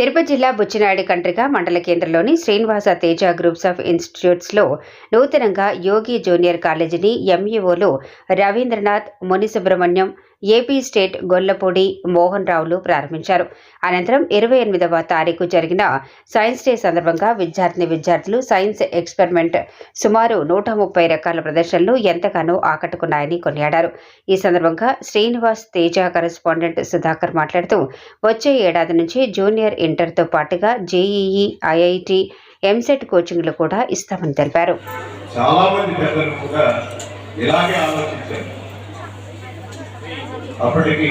తిరుపతి జిల్లా బుచ్చినాయుడు కంట్రిక మండల కేంద్రంలోని శ్రీనివాస తేజ గ్రూప్స్ ఆఫ్ ఇన్స్టిట్యూట్స్లో నూతనంగా యోగి జూనియర్ కాలేజీని ఎంఈఓలు రవీంద్రనాథ్ మునిసుబ్రహ్మణ్యం ఏపీ స్టేట్ గొల్లపూడి మోహన్ రావులు ప్రారంభించారు. అనంతరం ఇరవై ఎనిమిదవ తారీఖు జరిగిన సైన్స్ డే సందర్భంగా విద్యార్థిని విద్యార్థులు సైన్స్ ఎక్స్పెరిమెంట్ సుమారు నూట ముప్పై రకాల ప్రదర్శనలు ఎంతగానో ఆకట్టుకున్నాయని కొనియాడారు. ఈ సందర్భంగా శ్రీనివాస్ తేజ కరెస్పాండెంట్ సుధాకర్ మాట్లాడుతూ వచ్చే ఏడాది నుంచి జూనియర్ ఇంటర్తో పాటుగా జేఈఈ ఐఐటి ఎంసెట్ కోచింగ్లు కూడా ఇస్తామని తెలిపారు. చాలా మంది పెద్దలు కూడా ఇలాగే ఆలోచించారు. అప్పటికి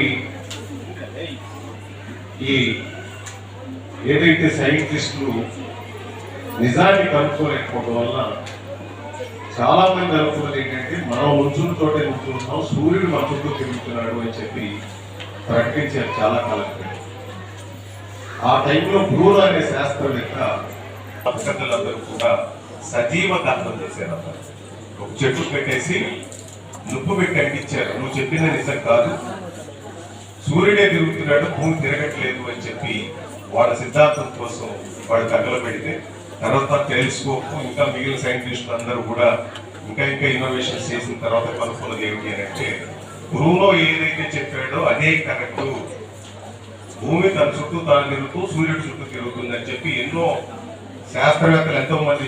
ఈ ఏదైతే సైంటిస్టులు నిజాన్ని కనుక్కోలేకపోవడం వల్ల చాలా మంది అనుకున్నది ఏంటంటే మనం ఉంచున్న చోటే ఉంచుతున్నాం సూర్యుడు మన చుట్టూ తిరుగుతున్నాడు అని చెప్పి ప్రకటించారు చాలా కాలం ఆ టైంలో బ్రూనో అనే శాస్త్రవేత్త పెద్దలందరూ కూడా సజీవ దర్శనం చేశారు ఒక చెట్టు పెట్టేసి నువ్వు పెట్టి అంటించారు నువ్వు చెప్పిన నిజం కాదు. సూర్యుడే తిరుగుతున్నాడు భూమి తిరగట్లేదు అని చెప్పి వాళ్ళ సిద్ధాంతం కోసం వాళ్ళు తగలబెడితే తర్వాత టెలిస్కోప్ ఇంకా మిగిలిన సైంటిస్టులు అందరూ కూడా ఇంకా ఇంకా ఇన్నోవేషన్స్ చేసిన తర్వాత కనుక్కున్నది ఏమిటి అని అంటే గురువులో ఏదైతే చెప్పాడో అదే కరెక్ట్. భూమి తన చుట్టూ తాను తిరుగుతూ సూర్యుడు చుట్టూ తిరుగుతుందని చెప్పి ఎన్నో శాస్త్రవేత్తలు ఎంతో మంది